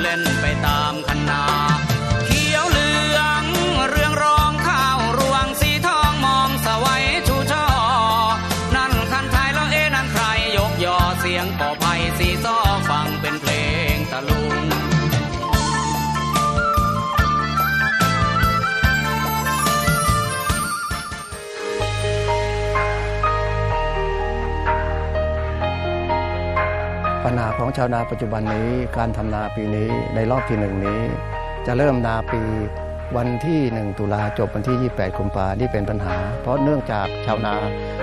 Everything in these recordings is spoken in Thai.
เล่นไปตามคันนา ปัญหาของชาวนาปัจจุบันนี้การทำนาปีนี้ในรอบที่หนึ่งนี้ จะเริ่มนาปีวันที่ 1 ตุลาจบวันที่ 28กุมภานี่เป็นปัญหา เพราะเนื่องจากชาวนา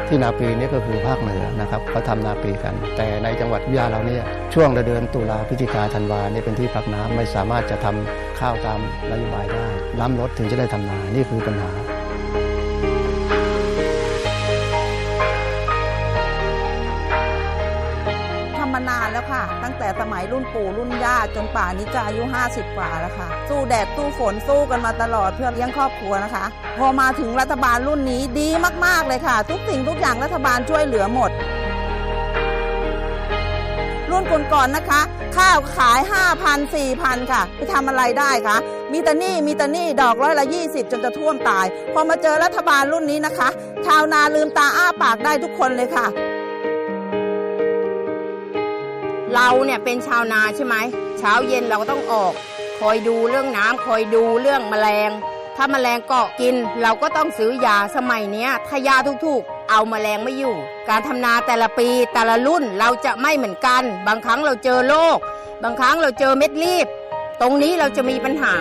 ที่นาปีนี้ก็คือภาคเหนือนะครับเขาทำนาปีกัน แต่ในจังหวัดยาเราเนี่ยช่วงเดือนตุลาพฤศจิกาธันวาเนี่ยเป็นที่พักน้ำไม่สามารถจะทำข้าวตามนโยบายได้ล้ำรถถึงจะได้ทำนานี่คือปัญหา แต่สมัยรุ่นปู่รุ่นย่าจนป่านนี้จะอายุ 50 กว่าแล้วค่ะ สู้แดดสู้ฝนสู้กันมาตลอดเพื่อเลี้ยงครอบครัวนะคะ พอมาถึงรัฐบาลรุ่นนี้ดีมาก ๆ เลยค่ะ ทุกสิ่งทุกอย่างรัฐบาลช่วยเหลือหมด รุ่นก่อนๆนะคะ ข้าวขาย 5,000 4,000 ค่ะ ไปทำอะไรได้คะมีแต่นี่มีแต่นี่ดอกร้อยละ 20 จนจะท่วมตาย พอมาเจอรัฐบาลรุ่นนี้นะคะ ชาวนาลืมตาอ้าปากได้ทุกคนเลยค่ะ เราเนี่ยเป็นชาวนาใช่ไหมเช้าเย็นเราก็ต้องออก คอยดูเรื่องน้ำคอยดูเรื่องแมลง ถ้าแมลงเกาะกิน เราก็ต้องซื้อยาสมัยเนี้ยถ้ายาทุกๆ เอาแมลงไม่อยู่ การทำนาแต่ละปีแต่ละรุ่นเราจะไม่เหมือนกัน บางครั้งเราเจอโรคบางครั้งเราเจอเม็ดรีบ ตรงนี้เราจะมีปัญหา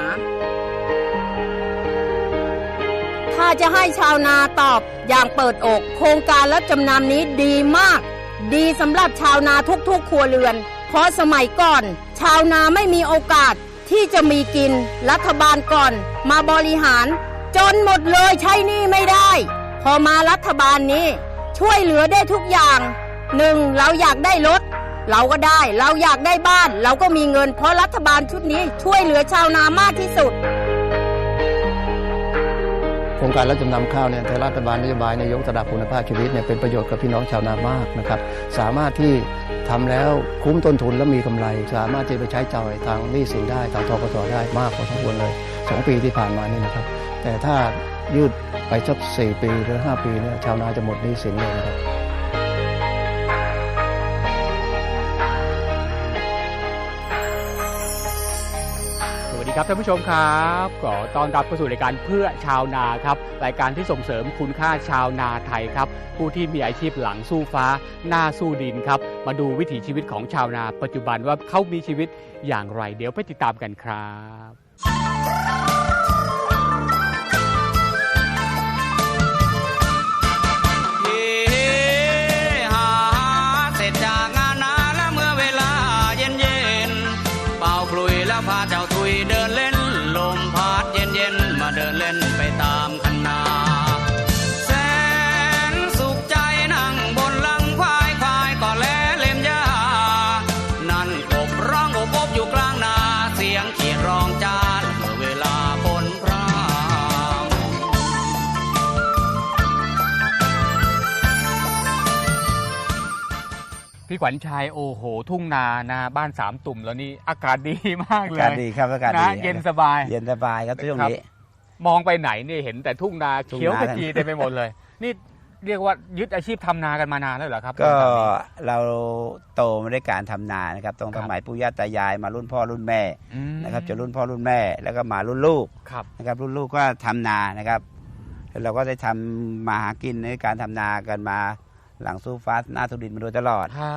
ถ้าจะให้ชาวนาตอบอย่างเปิดอก โครงการรับจำนำนี้ดีมาก ดีสำหรับชาวนาทุกๆ ครัวเรือน เพราะสมัยก่อน ชาวนาไม่มีโอกาสที่จะมีกิน รัฐบาลก่อน มาบริหาร จนหมดเลยใช้นี่ไม่ได้ พอมารัฐบาลนี้ ช่วยเหลือได้ทุกอย่างหนึ่งเราอยากได้รถเราก็ได้ เราอยากได้บ้าน เราก็มีเงิน เพราะรัฐบาลชุดนี้ช่วยเหลือชาวนามากที่สุด โครงการรับจำนำข้าวเนี่ยทางรัฐบาลนโยบายในยกระดับคุณภาพชีวิตเนี่ยเป็นประโยชน์กับพี่น้องชาวนามากนะครับ สามารถที่ทำแล้วคุ้มต้นทุนและมีกำไร สามารถจะไปใช้จ่ายทางหนี้สินได้ทางทกศได้มากพอสมควรเลยสองปีที่ผ่านมานี่นะครับ แต่ถ้ายืดไปสักสี่ปีหรือห้าปีเนี่ยชาวนาจะหมดหนี้สินเลยนะครับ ครับท่านผู้ชมครับขอต้อนรับเข้าสู่รายการเพื่อชาวนาครับรายการที่ส่งเสริมคุณค่าชาวนาไทยครับ ผู้ที่มีอาชีพหลังสู้ฟ้า หน้าสู้ดินครับ มาดูวิถีชีวิตของชาวนา ปัจจุบันว่าเขามีชีวิตอย่างไร เดี๋ยวไปติดตามกันครับามคันนาแสนสุขใจนั่งบนหลังควายควายก็แลเล็มยานั่นกบร้องอบอบอยู่กลางนาเสียงเขียดร้องจานเมื่อเวลาฝนพรามพี่ขวัญชัยโอ้โห ทุ่งนานะบ้านสามตุ่มแล้วนี่อากาศดีมากอาเลยกาศดีครับอากาศดีนะเย็นสบาย เย็นสบายครับช่วงนี้ มองไปไหนเนี่ยเห็นแต่ทุ่งนาทุ่งนาเขียวขจีเต็มไปหมดเลย นี่เรียกว่ายึดอาชีพทำนากันมานานแล้วเหรอครับ ก็ตอนนี้เราโตมาด้วยการทำนานะครับตรงครัสบมัยปู่ย่าตายายมารุ่นพ่อรุ่นแม่อืมนะครับจนรุ่นพ่อรุ่นแม่ แล้วก็มารุ่นลูกครับนะครับรุ่นลูกก็ทำนานะครับแล้วเราก็ได้ทำมาหากินในการทำนากันมาหลังสู้ฟ้าหน้าสุดินมาโดยตลอดฮะ